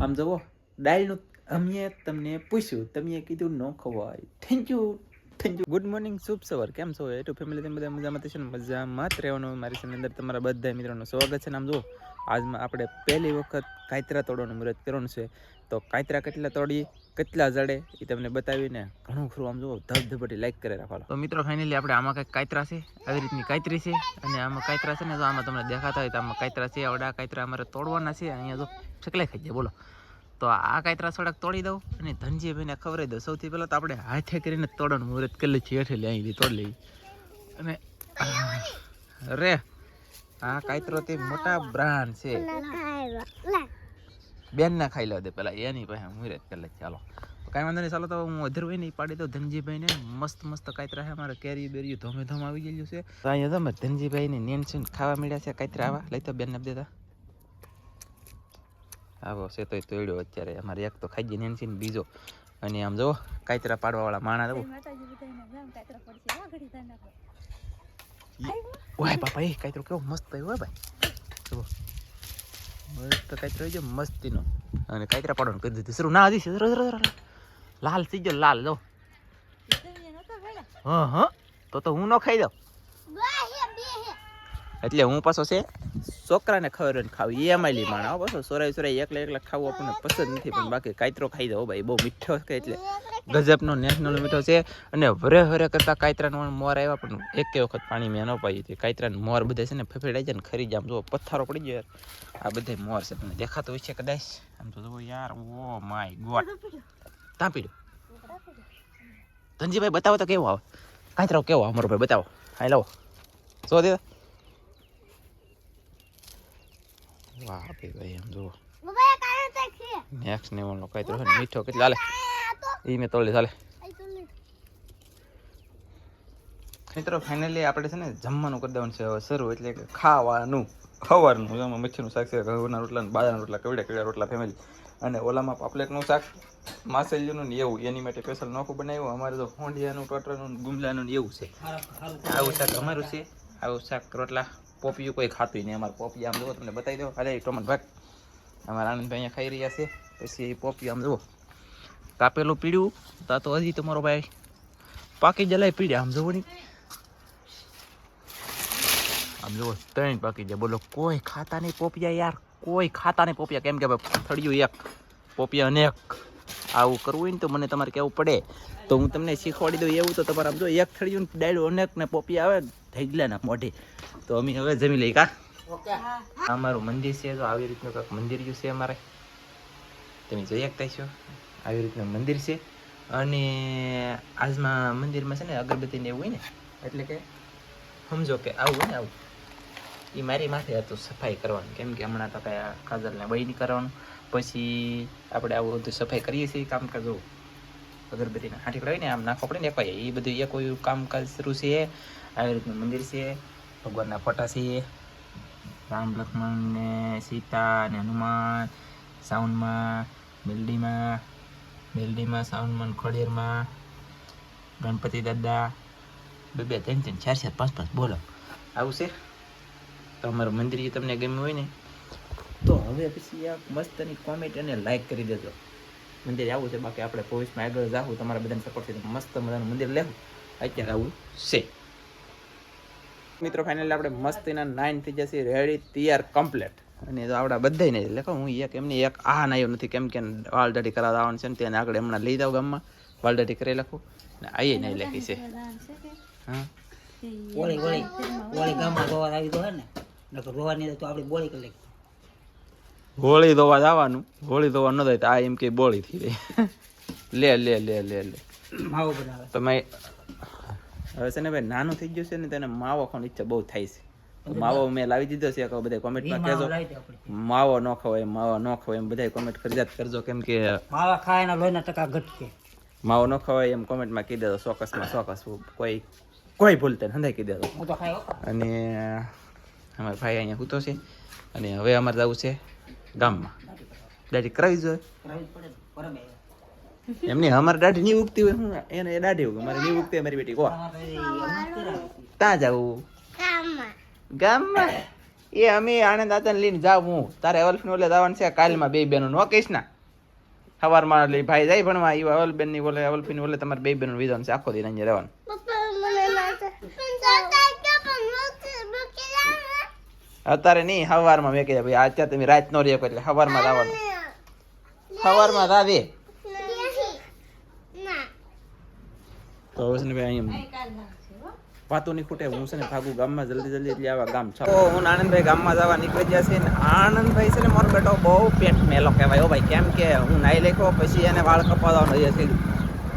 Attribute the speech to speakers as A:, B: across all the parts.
A: આમ જુઓ, ડાયલનું અમે તમને પૂછ્યું તમે કીધું, ન ખવાય. Thank you thank you good morning શુભ સવાર. કેમ છો? એ ટુ ફેમિલી તમે બધા મજામાં થશે ને? મજામાં જ રહેવાનું મારી સામે અંદર તમારા બધા મિત્રોનું સ્વાગત છે ને? આમ જુઓ, આજમાં આપણે પહેલી વખત કાયતરા તોડવાનું મુહૂર્ત કરવાનું છે. તો કાયતરા કેટલા તોડી કેટલા જડે એ તમને બતાવીને ઘણું ખરું આમ જુઓ ધબધબટી લાઈક કરી રાખવાનો તો મિત્રો ફાઇનલી આપણે આમાં કંઈક કાયતરા છે આવી રીતની કાયતરી છે અને આમાં કાયતરા છે ને તો આમાં તમને દેખાતા હોય તો આમાં કાયતરા છે આવડા કાયતરા અમારે તોડવાના છે અહીંયા જો ચકલાઈ ખાઈ જાય બોલો. તો આ કાયતરા થોડાક તોડી દઉં અને ધનજીભાઈને ખવડાવી દઉં. સૌથી પહેલાં તો આપણે હાથે કરીને તોડણ મુહૂર્ત કરી લઈએ છીએ હેઠે અહીંથી તોડી લઈએ. અને રે આ કાયતરો તે મોટા બ્રાન્ડ છે. બેન ના ખાઈ લેવા દે પેલા એની પાસે મુહૂર્ત કરી લે ચાલો. કાંઈ વાંધો નહીં ચાલો તો હું અધર હોય ને ઈ પાડી દઉં. ધનજીભાઈને મસ્ત મસ્ત કાયતરા છે અમારે કેરી બેરી ધોમે ધોમ આવી ગયેલું છે. તો અહીંયા તો અમારે ધનજીભાઈને નેન છે ને ખાવા મળ્યા છે કાયતરા આવા. લઈ તો બેન આપી દેતા. આવો છે તોય તોડ્યો અત્યારે અમારે એક તો ખાઈ ગઈ નેન્સી ને બીજો. અને આમ જો કાયતરા પાડવા વાળા માણા જવું ઓય બાપા એ કાયતરો કેવો મસ્ત થયો હોય ભાઈ. જુઓ. મસ્ત કાયતરો જો મસ્તીનો. અને કાયતરા પાડવાનું કરી દીધું. શરૂ ના હજી. લાલ થઈ ગયો, લાલ, જો. હા હા. તો તો હું ન ખાઈ દઉં. એટલે હું પાછો છે છોકરાને ખબર ને ખાવું. એ લી માણા પાછો સોરાય સોરાય એકલા એકલા ખાવું આપણને પસંદ નથી, પણ બાકી કાયતરો ખાઈ દો ભાઈ. બહુ મીઠો છે એટલે. ગજબનો નેશનલ મીઠો છે અને વરે વરે કરતા કાયતરાનો મોર આવ્યા પણ એક વખત પાણી મેં ન પાઈ હતી. કાયતરાનો મોર બધા છે ને ફેફેડાઈ જાય ને ખરી જાય. આમ જો પથ્થરો પડી ગયો યાર. આ બધા મોર છે. તમને દેખાતો હોય છે કદાચ. આમ તો જુઓ યાર ઓ માય ગોડ. ત્યાં પીડ્યો? ધનજીભાઈ બતાવો તો કેવો આવે? કાયતરો કેવો અમારો ભાઈ બતાવો. હા લાવો. જો દે વાહ ભાઈ ભાઈ આમ જુઓ. નેક્સ્ટ લેવલનો ને મીઠો કેટલો. હાલે. એ મેં તોડી ચાલે. મિત્રો ફાઇનલી આપણે છે ને જમવાનું કરી દેવાનું છે. હવે શરૂ એટલે કે ખાવાનું. ખવારનું એમાં મચ્છીનું શાક છે ઘઉંના રોટલા ને બાજરાના રોટલા કવડા કવડા રોટલા ફેમિલી અને ઓલામાં પાપલેટનું શાક માસેલીનું ને એવું. એની માટે સ્પેશિયલ નોખું બનાવ્યું. અમારે તો હોંડિયાનું ટોટરનું ને ગુમલાનું ને એવું છે. આવું શાક અમારું છે. આવું શાક રોટલા પોપિયું કોઈ ખાતું નહીં. અમારે પોપી આમ જુઓ તમને બતાવી દો અરે ટોમટ ભાગ. અમારા આનંદભાઈ અહીંયા ખાઈ રહ્યા છે. પછી પોપી આમ જુઓ. કાપેલું પીડ્યું. તા તો હજી તમારો ભાઈ પાકી જલાય પીડ્યા. આમ નહીં આમ જુઓ ત્રણ પાકી જાય બોલો કોઈ ખાતા નહીં પોપિયા યાર. કોઈ ખાતા નહીં પોપિયા. કેમ કે ભાઈ થળિયું એક પોપિયા અનેક આવું કરવું હોય ને તો મને તમારે કહેવું પડે. તો હું તમને શીખવાડી દઉં એવું તો તમારે આમ જો એક થળિયું ને ડાયડું અનેક ને પોપિયા આવે થઈ ગયા ને મોઢે. તો અમે હવે જમી લઈ કા? આ અમારું મંદિર છે. તો આવી રીતનું કંઈક મંદિર છે અમારે. તમે જોઈ શકતા છો આવી રીતનું મંદિર છે. અને આજમાં મંદિરમાં છે ને અગરબત્તી ને એવું હોય ને, એટલે કે સમજો કે આવું હોય ને આવું. એ મારી માથે હતું સફાઈ કરવાની. કેમ કે હમણાં તો કાંઈ કાજલને નહીં કરવાનું. પછી આપણે આવું બધું સફાઈ કરીએ છીએ કામકાજ, જો. અગરબત્તીના હાંઠી કરાવીને આમ નાખો પડે ને એકવાય એ બધું એક કોઈ કામકાજ શરૂ છે. આવી રીતનું મંદિર છે. ભગવાનના ફોટા છે. રામ, લક્ષ્મણ ને સીતા ને હનુમાન, સાઉન્ડમાં, મેલડીમાં મેલડીમાં સાઉન્ડમાં ખોડિયારમાં, ગણપતિ દાદા, બે બે, ત્રણ ત્રણ, ચાર ચાર, પાંચ પાંચ, બોલો. આવું છે? તો અમારું મંદિર જે તમને ગમ્યું હોય ને, તો હવે પછી આ મસ્તની કોમેન્ટ અને લાઈક કરી દેજો. મંદિર આવું છે, બાકી આપણે ભવિષ્યમાં આગળ જાવું તમારા બધાને સપોર્ટ છે મસ્ત મજાનું મંદિર લેવું અત્યારે આવું છે. મિત્રો ફાઇનલી આપણે મસ્તીના નાઇન થઈ જશે રેડી તૈયાર કમ્પ્લીટ અને તો આપણા બધાય નહીં એટલે હું એક એમની એક આ નાયો નથી કેમ કે વાલ કરાવતા આવવાનું છે ને તેને આગળ હમણાં લઈ જાવ ગામમાં. વાલદાટી કરી લખું. ને આ નહીં લખી છે. હા.
B: બોળી બોળી બોળી ગામમાં રોવા આવી તો હે ને? નકર રોવાની તો આપણી બોળી કરી લઈ
A: હોળી ધોવા જવાનું. હોળી ધોવા ન થાય તો આ એમ કે બોળી થઈ રહી લે લે લે લે લે.
B: માવો બનાવે.
A: તમે હવે છે ને ભાઈ નાનું થઈ ગયું છે ને તેને માવો ખાવાની ઈચ્છા બહુ થાય છે. માવો મેં લાવી દીધો છે કહો બધા કોમેન્ટમાં કહેજો. માવો ન ખવાય માવો ન ખવાય એમ બધા કોમેન્ટ ફરજિયાત કરજો કેમ કે
B: માવા ખાય એના લોહીના ટકા ઘટકે.
A: માવો ન ખવાય એમ કોમેન્ટમાં કહી દેજો ચોક્કસમાં ચોક્કસ. કોઈ કોઈ ભૂલતે હંધાઈ કહી દેજો
B: હું તો ખાયો
A: અને અમારા ભાઈ અહીંયા સૂતો છે અને હવે અમારે જવું છે ગામમાં. દાઢી કરાવી જોઈએ. એમની અમારે દાઢી નહીં ઉગતી હોય હું એને એ દાઢી ઉગે મારે નહીં ઉગતી મારી બેટી કો. ત્યાં જવું ગામમાં? એ અમે આણંદ આતન લઈને જાઉં હું. તારે અવલ્ફને ઓલે જવાનું છે કાલમાં બે બેનો નો કહીશ ના સવારમાં એટલે ભાઈ જાય ભણવા એ અવલબેનની ઓલે અવલ્ફીની ઓલે તમારે બે બહેનો વિધાન છે. આખો દિન અહીંયા રહેવાનું. અત્યારે નહીં સવારમાં મેં કીધા ભાઈ અત્યારે તમે રાત નો રહ્યો એટલે સવારમાં જ સવારમાં રાધે તો હવે ભાઈ અહીંયા વાતો નહીં ખૂટે. હું છે ને ભાગું ગામમાં જલ્દી જલ્દી એટલે આવા ગામ છે. હું આનંદભાઈ ગામમાં જવા નીકળી ગયા છે આનંદભાઈ છે ને મારો બેટો બહુ પેટ મેલો કહેવાય. ઓ ભાઈ, કેમ કે હું નાઈ લેખો, પછી એને વાળ કપાવવાનો એ છે.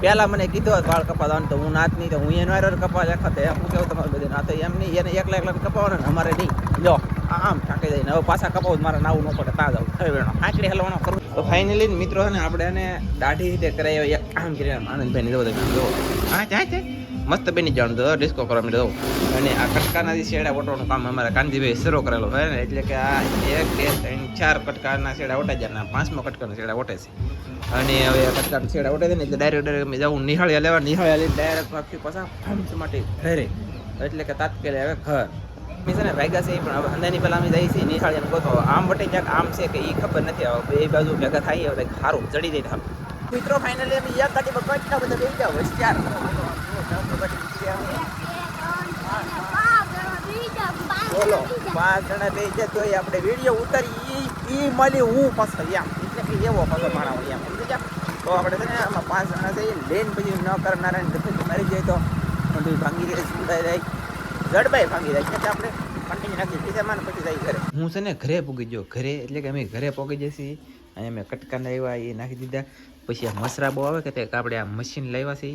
A: પહેલાં મને કીધું હતું વાળ કપાવવાનું, તો હું નાત નહીં, તો હું એનો એરર કપાવા. લેખા હું કેવું તમારું બધું ના તો એમ નહીં, એને એકલા એકલા કપાવવાનો ને અમારે નહીં. લો આમ ઠાકી જાય હવે પાછા કપાવું, મારે નાવું ન પડે, તા જાવ વેણો આંકડી હલવાનો કરું. તો ફાઇનલી મિત્રો છે ને, આપણે એને દાઢી રીતે કરાવી. એક કામ કરી આનંદભાઈ ને જો હા ચા ચા મસ્ત બની જવાનું દો ડિસ્કો કરવા માંડ્યો અને આ કટકાના શેડા ઓટવાનું કામ અમારા કાનજીભાઈ શરૂ કરેલો હોય ને, એટલે કે આ એક, બે, ત્રણ, ચાર કટકાના શેડા ઓટા જાય પાંચમો કટકાના શેડા ઓટે છે. અને હવે કટકાના શેડા ઓટે છે ને, એટલે ડાયરેક્ટ ડાયરેક્ટ અમે જાઉં નિહાળ્યા લેવા, નિહાળ્યા લઈને ડાયરેક્ટ પાછી પાછા ફંચ માટે ઘરે. એટલે કે તાત્કાલિક હવે ઘર. અમે છે ને ભેગા છે પણ હવે અંદાની પહેલાં અમે જઈએ છીએ નિહાળીને ગોતો આમ વટે ક્યાંક આમ છે કે એ ખબર નથી હવે બે બાજુ ભેગા થાય હવે સારું ચડી થામ મિત્રો ફાઇનલી અમે યાદ કાઢી કેટલા બધા ભેગા હોય હોશિયાર બોલો પાંચ જણા બે છે તો આપણે વીડિયો ઉતારી એ મળી હું પાછો એટલે એવો પાછો માણા એમ તો આપણે છે ને આમાં પાંચ જણા જઈએ લેન પછી ન કરનારા ને પછી મરી જાય તો બધું ભાંગી જાય સુધાઈ ભાંગી જાય એટલે આપણે કન્ટિન્યુ નાખી ખિસ્સામાં માને પછી જાય ઘરે. હું છે ને ઘરે પૂગી ગયો, ઘરે એટલે કે અમે ઘરે પહોંચી જઈશી અહીંયા મેં કટકા લાવ્યા એ નાખી દીધા. પછી આ મસરા બહુ આવે કે આપણે આ મશીન લાવ્યા છે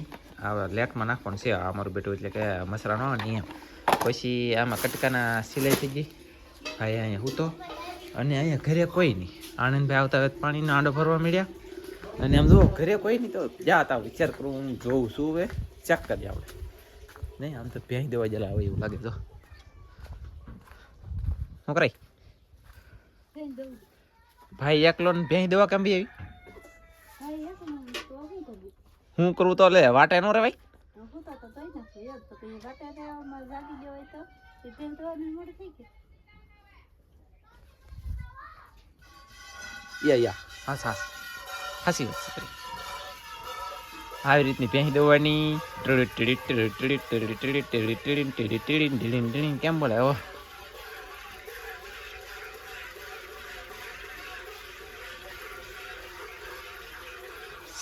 A: આ લેટમાં નાખવાનું છે આ અમારું બેટું એટલે કે મસરાનો ન આવે ને એમ પછી આમાં કટકાના સિલાઈ થઈ ગઈ. ભાઈ અહીંયા હું તો અને અહીંયા ઘરે કોઈ નહીં. આનંદભાઈ આવતા હવે પાણીનો આંડો ભરવા મળ્યા અને આમ જુઓ ઘરે કોઈ નહીં તો જાતા વિચાર કરું હું જોઉં શું હવે. ચેક કરી આપણે નહીં આમ તો ભેંસ દેવા જલા આવે એવું લાગે જો. શું કરાય? ભાઈ એકલો ને ભેંસ દેવા કેમ બી આવી? હું કરું તો લે વાટે નો રે ભાઈ યા યા હાસ હાસ હાસી વાત. આવી રીતની પહેરી દેવાની ટીડી ટીડી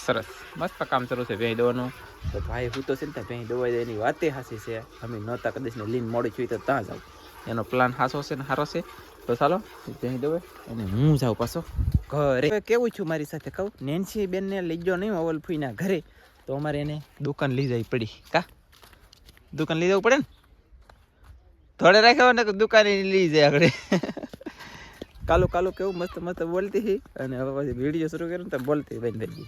A: સરસ. મસ્ત કામ શરૂ છે ભેંસ દોવાનું. તો ભાઈ, હું તો છે ને ત્યાં ભેંસ દોવાઈ એની વાતે હાસી છે. અમે નહોતા, કદાચ ને લીન મોડી છું તો ત્યાં જાઉં. એનો પ્લાન હાસો છે ને સારો છે. તો ચાલો ભેંસ દોવે અને હું જાઉં પાછો ઘરે. કેવું છું મારી સાથે કહું? નેન્સી બેનને લઈ ગયો નહીં ફૂઈના ઘરે. તો અમારે એને દુકાન લઈ જવી પડી. કા? દુકાન લઈ જવું પડે ને? થોડે રાખ્યો ને દુકાને લઈ જાય આગળ. કાલુ કાલુ કેવું મસ્ત મસ્ત બોલતી હતી. અને હવે પછી વીડિયો શરૂ કર્યો ને તો બોલતી બેન ગઈ.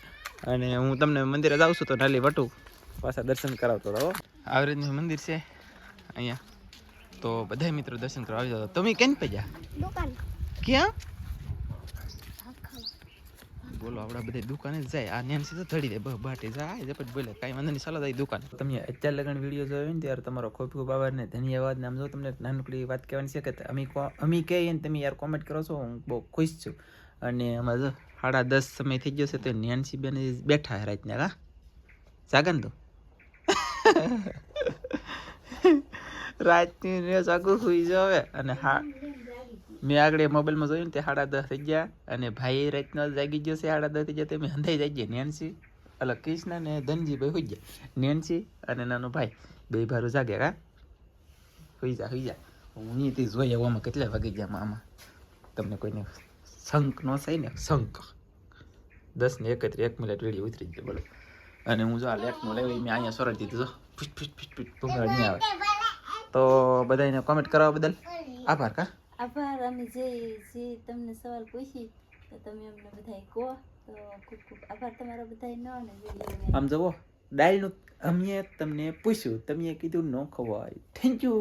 A: અને હું તમને મંદિરે જાઉં છું તો નાલી વટું પાછા દર્શન કરાવતો રહો. આવી રીતનું મંદિર છે અહીંયા. તો બધા મિત્રો દર્શન કરવા આવી જાવ તમે કેમ પૈયા? ક્યાં? બોલો આપણા બધા દુકાને જ જાય. આ નેન સીધો ધડી દે. બહ બાટી જાય જ પછી બોલે. કાંઈ વાંધો નહીં ચાલો જાય દુકાન. તમે અત્યાર લગન વીડિયો જોયો ને ત્યારે તમારો ખૂબ ખૂબ આભાર ને ધન્યવાદ. ને આમ જો તમને નાનકડી વાત કહેવાની છે કે અમે અમે કહીએ ને તમે યાર કોમેન્ટ કરો છો હું બહુ ખુશ છું. અને જો સાડા દસ સમય થઈ ગયો છે તો ન્યાનસી બેન બેઠા રાતના હા જાગન તો. રાતની ને જાગું સુઈ જાવે અને હા, મેં આગળ મોબાઈલમાં જોયું ને તે સાડા દસ થઈ ગયા અને ભાઈ રાતનો જાગી ગયો છે સાડા દસ થઈ ગયા તે મેં હંધાઈ જાય ગયા. ન્યાનસી અલગ કૃષ્ણ ને ધનજીભાઈ હોઈ ગયા. ન્યાનસી અને નાનો ભાઈ, બે ભારું જાગે હા હોઈ જા હોઈ જા. હું અહીંયાથી જોઈ આવામાં કેટલા વાગી ગયા આમાં. તમને કોઈને શંખ નો થાય ને શંખ દસ ને એકત્રી એક મિનિટ વેળી ઉતરી જ બોલો અને હું જો આ લેટનું લેવી મેં અહીંયા સરળ દીધું જો ફીટ ફીટ ફીટ ફીટ ભૂંગળ નહીં આવે તો બધાને કોમેન્ટ કરવા બદલ આભાર કા
C: આભાર અમે જે જે તમને સવાલ પૂછી તો તમે અમને બધાય કહો તો ખૂબ ખૂબ આભાર તમારો બધાયનો અને
A: આમ જુઓ ડાયલનું અમે તમને પૂછ્યું તમે કીધું ન ખવાય thank you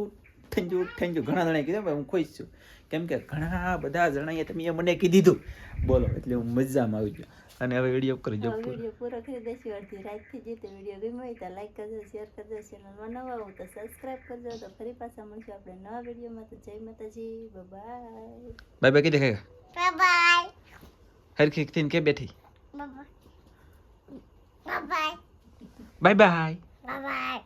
A: thank you thank you ઘણા જણાએ કીધું ભાઈ હું ખુશ છું. કેમ કે ઘણા બધા જણાએ તમે મને કીધી. દીધું બોલો એટલે હું મજામાં આવી ગયો. અને હવે વીડિયો કરજો
C: હવે વીડિયો પૂરો કરી દઈશું. અડધી રાત થઈ તો વીડિયો ગમ્યો હોય તો લાઈક કરજો શેર કરજો ચેનલમાં નવા હો તો સબસ્ક્રાઈબ કરજો. તો ફરી પાછા મળશું આપણે નવા વિડીયોમાં તો જય માતાજી. બાય
A: બાય બાય કીધે દેખાય?
D: Bye.
A: હરખી થઈને કે બેઠી. Bye bye
D: Bye bye.